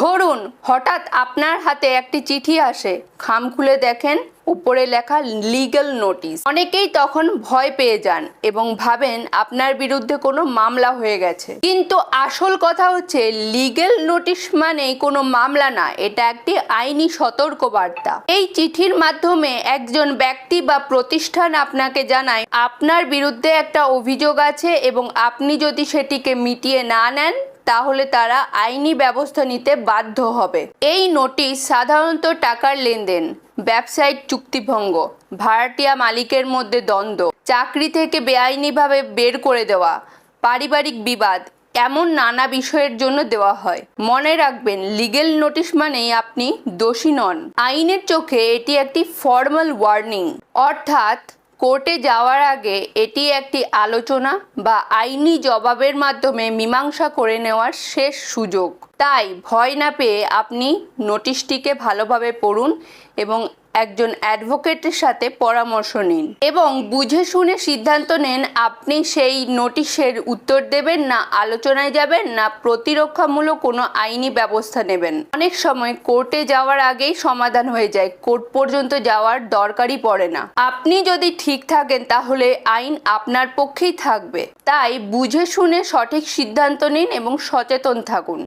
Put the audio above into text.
ধরুন, হঠাৎ আপনার হাতে একটি চিঠি আসে। খাম খুলে দেখেন, উপরে লেখা লিগ্যাল নোটিশ অনেকেই তখন ভয় পেয়ে যান এবং ভাবেন আপনার বিরুদ্ধে কোনো মামলা হয়ে গেছে। কিন্তু আসল কথা হচ্ছে লিগ্যাল নোটিশ মানেই কোনো মামলা না, এটা একটি আইনি সতর্কবার্তা। এই চিঠির মাধ্যমে একজন ব্যক্তি বা প্রতিষ্ঠান আপনাকে জানায়, আপনার বিরুদ্ধে একটা অভিযোগ আছে এবং আপনি যদি সেটিকে মিটিয়ে না নেন তাহলে তারা আইনি ব্যবস্থা নিতে বাধ্য হবে। এই নোটিশ সাধারণত টাকার লেনদেন, ব্যবসায়িক চুক্তিভঙ্গ, ভাড়াটিয়া মালিকের মধ্যে দ্বন্দ্ব, চাকরি থেকে বেআইনিভাবে বের করে দেওয়া, পারিবারিক বিবাদ এমন নানা বিষয়ের জন্য দেওয়া হয়। মনে রাখবেন, লিগেল নোটিশ মানেই আপনি দোষী নন। আইনের চোখে এটি একটি ফর্মাল ওয়ার্নিং, অর্থাৎ কোর্টে যাওয়ার আগে এটি একটি আলোচনা বা আইনি জবাবের মাধ্যমে মীমাংসা করে নেওয়ার শেষ সুযোগ। তাই ভয় না পেয়ে আপনি নোটিশটিকে ভালোভাবে পড়ুন এবং একজন অ্যাডভোকেটের সাথে পরামর্শ নিন এবং বুঝে শুনে সিদ্ধান্ত নেন আপনি সেই নোটিশের উত্তর দেবেন না আলোচনায় যাবেন না প্রতিরক্ষামূলক কোনো আইনি ব্যবস্থা নেবেন। অনেক সময় কোর্টে যাওয়ার আগেই সমাধান হয়ে যায়, কোর্ট পর্যন্ত যাওয়ার দরকারই পড়ে না। আপনি যদি ঠিক থাকেন তাহলে আইন আপনার পক্ষেই থাকবে। তাই বুঝে শুনে সঠিক সিদ্ধান্ত নিন এবং সচেতন থাকুন।